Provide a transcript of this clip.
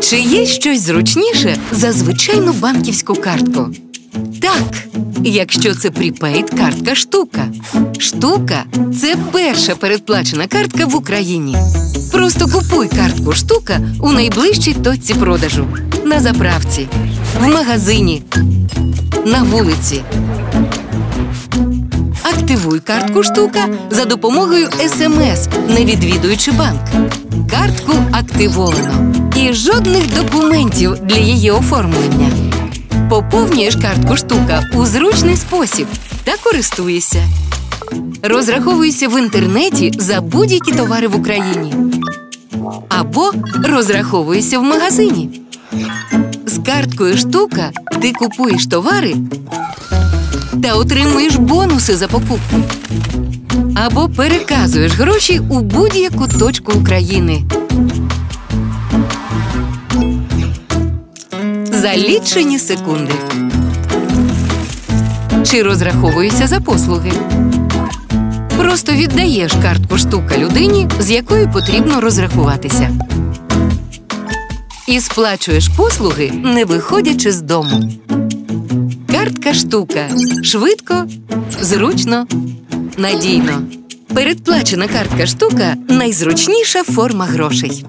Чи є щось зручніше за звичайну банківську картку? Так, якщо це припейд картка штука. Штука це перша передплачена картка в Україні. Просто купуй картку штука у найближчій точці продажу, на заправці, в магазині, на вулиці. Активуй картку штука за допомогою смс, не відвідуючи банк. Картку активовано. І жодних документів для її оформлення. Поповнюєш картку штука у зручний спосіб та користуєшся. Розраховуйся в інтернеті за будь-які товари в Україні. Або розраховуйся в магазині. З карткою штука ти купуєш товари та отримуєш бонуси за покупку. Або переказуєш гроші у будь-яку точку України. За лічені секунди. Чи розраховуєшся за послуги? Просто віддаєш картку штука людині, з якою потрібно розрахуватися. І сплачуєш послуги, не виходячи з дому. Картка штука. Швидко, зручно, надійно. Передплачена картка штука найзручніша форма грошей.